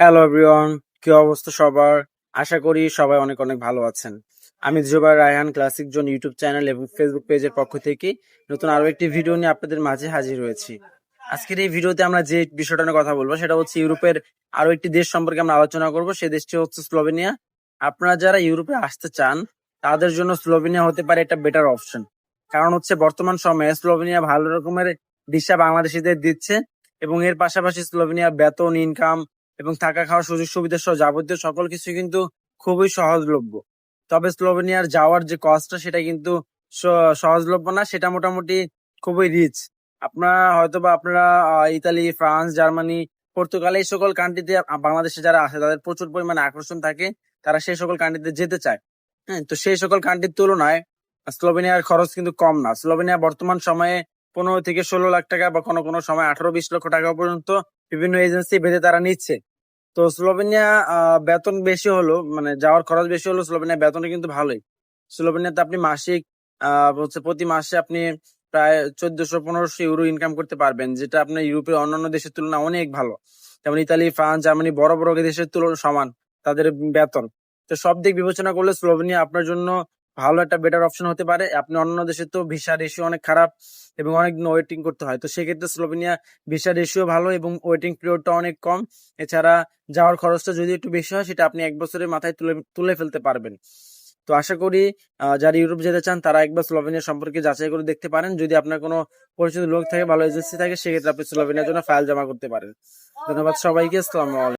Hello everyone কি অবস্থা সবার? আশা করি সবাই অনেক অনেক ভালো আছেন। আমি Jubai Raihan classic zone YouTube channel এবং ফেসবুক পেজের পক্ষ থেকে নতুন আরও একটি ভিডিও নিয়ে আপনাদের মাঝে হাজির হয়েছি। আজকের এই ভিডিওতে আমরা যে বিষয়টা নিয়ে কথা বলব, সেটা হচ্ছে ইউরোপের আরও একটি দেশ সম্পর্কে আমরা আলোচনা করব। সেই দেশটি হচ্ছে স্লোভেনিয়া। আপনারা যারা ইউরোপে আসতে চান, তাদের জন্য স্লোভেনিয়া হতে পারে একটা বেটার অপশন কারণ হচ্ছে বর্তমান সময়ে স্লোভেনিয়া ভালো রকমের দিশা বাংলাদেশিদের দিচ্ছে এবং এর পাশাপাশি স্লোভেনিয়া বেতন ইনকাম এবং থাকা খাওয়ার সুযোগ সুবিধা সহ যাবতীয় সকল কিছু কিন্তু খুবই সহজলভ্য। তবে স্লোভেনিয়ার যাওয়ার যে কস্টটা সেটা কিন্তু সহজলভ্য না, সেটা মোটামুটি খুবই রিচ আপনারা হয়তো বা আপনারা ইতালি, ফ্রান্স, জার্মানি, পর্তুগাল এই সকল কান্ট্রিতে বাংলাদেশে যারা আছে তাদের প্রচুর পরিমাণে আকর্ষণ থাকে, তারা সেই সকল কান্ট্রিতে যেতে চায়। হ্যাঁ তো সেই সকল কান্ট্রির তুলনায় স্লোভেনিয়ার খরচ কিন্তু কম না। স্লোভেনিয়া বর্তমান সময়ে পনেরো থেকে ষোলো লাখ টাকা বা কোনো কোনো সময় আঠারো, বিশ লক্ষ টাকা পর্যন্ত বিভিন্ন এজেন্সি বেঁধে তারা নিচ্ছে। তো স্লোভেনিয়া বেতন বেশি হলো মানে যাওয়ার খরচ বেশি হলো, স্লোভেনিয়া বেতন কিন্তু ভালোই। স্লোভেনিয়াতে আপনি মাসিক হচ্ছে প্রতি মাসে আপনি প্রায় চোদ্দশো, পনেরোশো ইউরো ইনকাম করতে পারবেন, যেটা আপনার ইউরোপের অন্যান্য দেশের তুলনায় অনেক ভালো। যেমন ইতালি, ফ্রান্স, জার্মানি, বড় বড় দেশের তুলনায় সমান তাদের বেতন। তো সব দিক বিবেচনা করলে স্লোভেনিয়া আপনার জন্য ভালো একটা বেটার অপশন হতে পারে। আপনি অন্য দেশের তো ভিসা রেশিও অনেক খারাপ এবং অনেক ওয়েটিং করতে হয়। তো সেক্ষেত্রে স্লোভেনিয়া ভিসা রেশিও ভালো এবং ওয়েটিং পিরিয়ডটা অনেক কম। এছাড়া যাওয়ার খরচটা যদি একটু বেশি হয়, সেটা আপনি এক বছরের মাথায় তুলে তুলে ফেলতে পারবেন। তো আশা করি যারা ইউরোপ যেতে চান, তারা একবার স্লোভেনিয়া সম্পর্কে যাচাই করে দেখতে পারেন। যদি আপনার কোনো পরিচিত লোক থাকে ভালো এজেন্সি থাকে, সেক্ষেত্রে আপনি স্লোভেনিয়ার জন্য ফাইল জমা করতে পারেন। ধন্যবাদ সবাইকে, আসসালামু আলাইকুম।